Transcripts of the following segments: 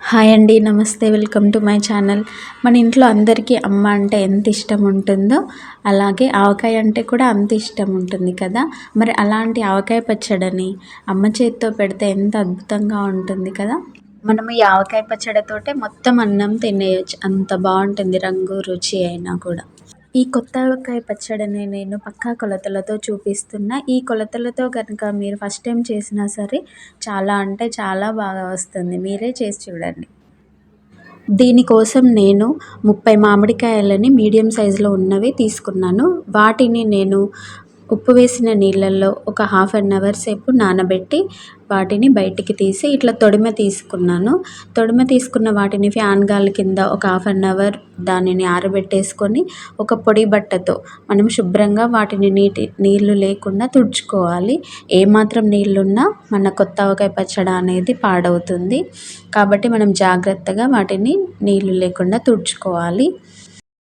Hi అండి నమస్తే welcome to my channel. మన ఇంట్లో అందరికీ అమ్మ అంటే ఎంత ఇష్టం ఉంటుందో అలాగే ఆవకాయ అంటే కూడా అంత ఇష్టం ఉంటుంది కదా. మరి అలాంటి ఆవకాయ పచ్చడిని అమ్మ చేతితో పెడితే ఎంత అద్భుతంగా ఉంటుంది కదా. మనము ఈ ఆవకాయ పచ్చడితోటే మొత్తం అన్నం తినేయచ్చు. అంత బాగుంటుంది రంగు రుచి అయినా కూడా. ఈ కొత్త ఆవకాయ పచ్చడిని నేను పక్కా కొలతలతో చూపిస్తున్నా. ఈ కొలతలతో కనుక మీరు ఫస్ట్ టైం చేసినా సరే చాలా అంటే చాలా బాగా వస్తుంది. మీరే చేసి చూడండి. దీనికోసం నేను ముప్పై మామిడికాయలని మీడియం సైజులో ఉన్నవి తీసుకున్నాను. వాటిని నేను ఉప్పు వేసిన నీళ్ళల్లో ఒక హాఫ్ అన్ అవర్ సేపు నానబెట్టి వాటిని బయటికి తీసి ఇట్లా తొడిమ తీసుకున్నాను. తొడిమ తీసుకున్న వాటిని ఫ్యాన్ గాలి కింద ఒక హాఫ్ అన్ అవర్ దానిని ఆరబెట్టేసుకొని ఒక పొడి బట్టతో మనం శుభ్రంగా వాటిని నీటి నీళ్ళు లేకుండా తుడుచుకోవాలి. ఏమాత్రం నీళ్ళున్నా మన కొత్త ఆవకాయ పచ్చడి అనేది పాడవుతుంది. కాబట్టి మనం జాగ్రత్తగా వాటిని నీళ్ళు లేకుండా తుడుచుకోవాలి.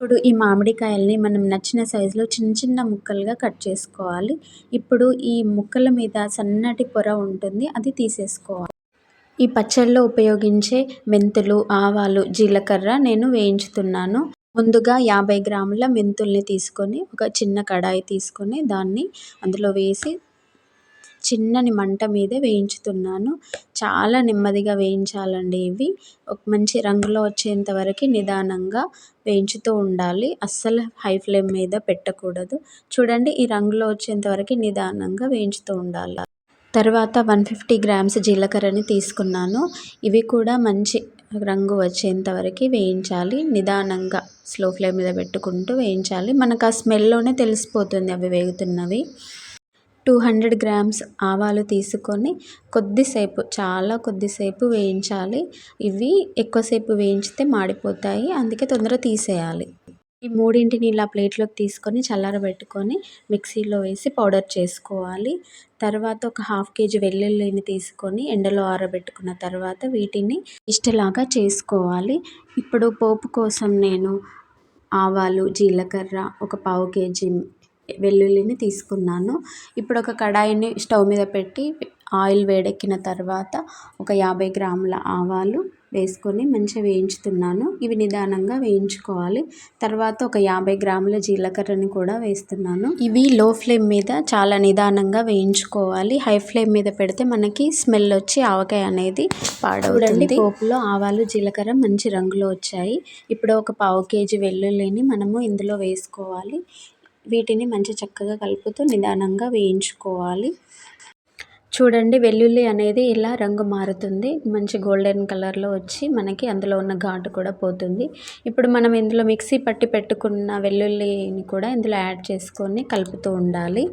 ఇప్పుడు ఈ మామిడికాయల్ని మనం నచ్చిన సైజులో చిన్న చిన్న ముక్కలుగా కట్ చేసుకోవాలి. ఇప్పుడు ఈ ముక్కల మీద సన్నటి పొర ఉంటుంది అది తీసేసుకోవాలి. ఈ పచ్చళ్ళలో ఉపయోగించే మెంతులు ఆవాలు జీలకర్ర నేను వేయించుతున్నాను. ముందుగా యాభై గ్రాముల మెంతుల్ని తీసుకొని ఒక చిన్న కడాయి తీసుకొని దాన్ని అందులో వేసి చిన్నని మంట మీదే వేయించుతున్నాను. చాలా నెమ్మదిగా వేయించాలండి ఇవి. ఒక మంచి రంగులో వచ్చేంత వరకు నిదానంగా వేయించుతూ ఉండాలి. అస్సలు హై ఫ్లేమ్ మీద పెట్టకూడదు. చూడండి ఈ రంగులో వచ్చేంత వరకు నిదానంగా వేయించుతూ ఉండాలి. తర్వాత వన్ ఫిఫ్టీ గ్రామ్స్ జీలకర్రని తీసుకున్నాను. ఇవి కూడా మంచి రంగు వచ్చేంత వరకు వేయించాలి. నిదానంగా స్లో ఫ్లేమ్ మీద పెట్టుకుంటూ వేయించాలి. మనకు ఆ స్మెల్లోనే తెలిసిపోతుంది అవి వేగుతున్నవి. టూ హండ్రెడ్ గ్రామ్స్ ఆవాలు తీసుకొని కొద్దిసేపు చాలా కొద్దిసేపు వేయించాలి. ఇవి ఎక్కువసేపు వేయించితే మాడిపోతాయి. అందుకే తొందరగా తీసేయాలి. ఈ మూడింటిని ఇలా ప్లేట్లోకి తీసుకొని చల్లారబెట్టుకొని మిక్సీలో వేసి పౌడర్ చేసుకోవాలి. తర్వాత ఒక హాఫ్ కేజీ వెల్లుల్లిని తీసుకొని ఎండలో ఆరబెట్టుకున్న తర్వాత వీటిని ఇష్టలాగా చేసుకోవాలి. ఇప్పుడు పోపు కోసం నేను ఆవాలు జీలకర్ర ఒక పావు కేజీ వెల్లుల్లిని తీసుకున్నాను. ఇప్పుడు ఒక కడాయిని స్టవ్ మీద పెట్టి ఆయిల్ వేడెక్కిన తర్వాత ఒక యాభై గ్రాముల ఆవాలు వేసుకొని మంచిగా వేయించుతున్నాను. ఇవి నిదానంగా వేయించుకోవాలి. తర్వాత ఒక యాభై గ్రాముల జీలకర్రని కూడా వేస్తున్నాను. ఇవి లో ఫ్లేమ్ మీద చాలా నిదానంగా వేయించుకోవాలి. హై ఫ్లేమ్ మీద పెడితే మనకి స్మెల్ వచ్చి ఆవకాయ అనేది పాడవుతుంది. పోపులో ఆవాలు జీలకర్ర మంచి రంగులో వచ్చాయి. ఇప్పుడు ఒక పావు కేజీ వెల్లుల్లిని మనము ఇందులో వేసుకోవాలి. వీటిని మంచి చక్కగా కలుపుతూ నిదానంగా వేయించుకోవాలి. చూడండి వెల్లుల్లి అనేది ఇలా రంగు మారుతుంది. మంచి గోల్డెన్ కలర్లో వచ్చి మనకి అందులో ఉన్న ఘాటు కూడా పోతుంది. ఇప్పుడు మనం ఇందులో మిక్సీ పట్టి పెట్టుకున్న వెల్లుల్లిని కూడా ఇందులో యాడ్ చేసుకొని కలుపుతూ ఉండాలి.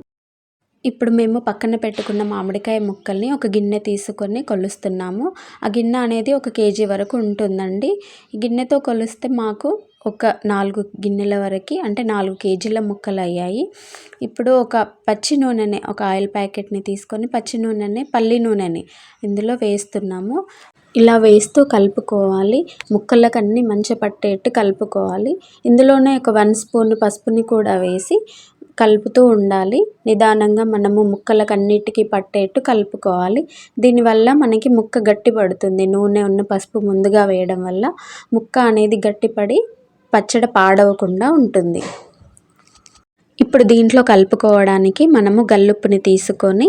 ఇప్పుడు మేము పక్కన పెట్టుకున్న మామిడికాయ ముక్కల్ని ఒక గిన్నె తీసుకొని కొలుస్తున్నాము. ఆ గిన్నె అనేది ఒక కేజీ వరకు ఉంటుందండి. గిన్నెతో కొలిస్తే మాకు ఒక నాలుగు గిన్నెల వరకు అంటే నాలుగు కేజీల ముక్కలు అయ్యాయి. ఇప్పుడు ఒక పచ్చి నూనెని ఒక ఆయిల్ ప్యాకెట్ని తీసుకొని పచ్చి నూనెని పల్లి నూనెని ఇందులో వేస్తున్నాము. ఇలా వేస్తూ కలుపుకోవాలి. ముక్కలకన్నీ మంచి పట్టేట్టు కలుపుకోవాలి. ఇందులోనే ఒక వన్ స్పూన్ పసుపుని కూడా వేసి కలుపుతూ ఉండాలి. నిదానంగా మనము ముక్కలకన్నిటికీ పట్టేట్టు కలుపుకోవాలి. దీనివల్ల మనకి ముక్క గట్టి పడుతుంది నూనె ఉన్న పసుపు ముందుగా వేయడం వల్ల ముక్క అనేది గట్టిపడి పచ్చడి పాడవకుండా ఉంటుంది. ఇప్పుడు దీంట్లో కలుపుకోవడానికి మనము గల్లుప్పుని తీసుకొని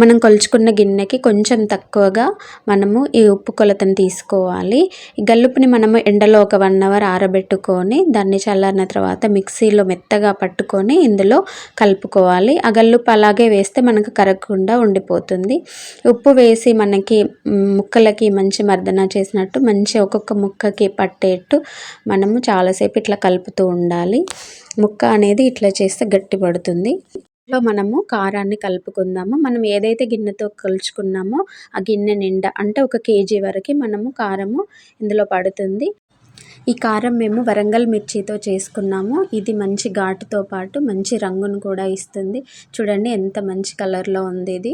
మనం కొలుచుకున్న గిన్నెకి కొంచెం తక్కువగా మనము ఈ ఉప్పు కొలతను తీసుకోవాలి. ఈ గల్లుప్పుని మనము ఎండలో ఒక వన్ అవర్ ఆరబెట్టుకొని దాన్ని చల్లారిన తర్వాత మిక్సీలో మెత్తగా పట్టుకొని ఇందులో కలుపుకోవాలి. ఆ గల్లుప్పు అలాగే వేస్తే మనకు కరగకుండా ఉండిపోతుంది. ఉప్పు వేసి మనకి ముక్కలకి మంచి మర్దన చేసినట్టు మంచి ఒక్కొక్క ముక్కకి పట్టేట్టు మనము చాలాసేపు ఇట్లా కలుపుతూ ఉండాలి. ముక్క అనేది ఇట్లా చేస్తే గట్టి పడుతుంది. ఇంట్లో మనము కారాన్ని కలుపుకుందాము. మనం ఏదైతే గిన్నెతో కలుచుకున్నామో ఆ గిన్నె నిండా అంటే ఒక కేజీ వరకు మనము కారము ఇందులో పడుతుంది. ఈ కారం మేము వరంగల్ మిర్చితో చేసుకున్నాము. ఇది మంచి ఘాటుతో పాటు మంచి రంగును కూడా ఇస్తుంది. చూడండి ఎంత మంచి కలర్లో ఉంది ఇది.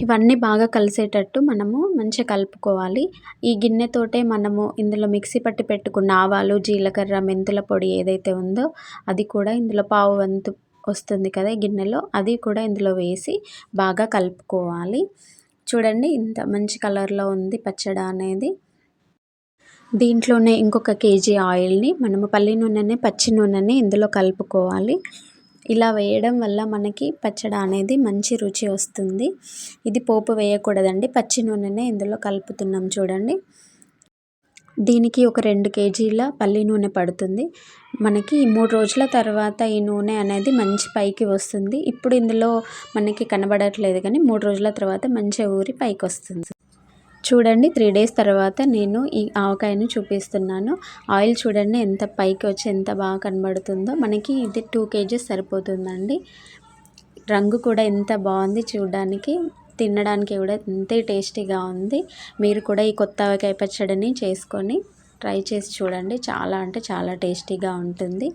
ఇవన్నీ బాగా కలిసేటట్టు మనము మంచిగా కలుపుకోవాలి. ఈ గిన్నెతోటే మనము ఇందులో మిక్సీ పట్టి పెట్టుకున్న ఆవాలు జీలకర్ర మెంతుల పొడి ఏదైతే ఉందో అది కూడా ఇందులో పావు వంతు వస్తుంది కదా గిన్నెలో అది కూడా ఇందులో వేసి బాగా కలుపుకోవాలి. చూడండి ఇంత మంచి కలర్లో ఉంది పచ్చడి అనేది. దీంట్లోనే ఇంకొక కేజీ ఆయిల్ని మనము పల్లి నూనెని పచ్చి నూనెని ఇందులో కలుపుకోవాలి. ఇలా వేయడం వల్ల మనకి పచ్చడి అనేది మంచి రుచి వస్తుంది. ఇది పోపు వేయకూడదండి. పచ్చి నూనెనే ఇందులో కలుపుతున్నాం చూడండి. దీనికి ఒక రెండు కేజీల పల్లి నూనె పడుతుంది. మనకి మూడు రోజుల తర్వాత ఈ నూనె అనేది మంచి పైకి వస్తుంది. ఇప్పుడు ఇందులో మనకి కనబడట్లేదు కానీ మూడు రోజుల తర్వాత మంచిగా ఊరి పైకి వస్తుంది. చూడండి త్రీ డేస్ తర్వాత నేను ఈ ఆవకాయను చూపిస్తున్నాను. ఆయిల్ చూడండి ఎంత పైకి వచ్చి ఎంత బాగా కనబడుతుందో. మనకి ఇది టూ కేజీస్ సరిపోతుందండి. రంగు కూడా ఎంత బాగుంది చూడడానికి. తినడానికి కూడా అంతే టేస్టీగా ఉంది. మీరు కూడా ఈ కొత్త ఆవకాయ పచ్చడిని చేసుకొని ట్రై చేసి చూడండి. చాలా అంటే చాలా టేస్టీగా ఉంటుంది.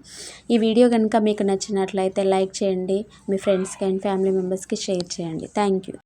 ఈ వీడియో కనుక మీకు నచ్చినట్లయితే లైక్ చేయండి. మీ ఫ్రెండ్స్కి అండ్ ఫ్యామిలీ మెంబర్స్కి షేర్ చేయండి. Thank you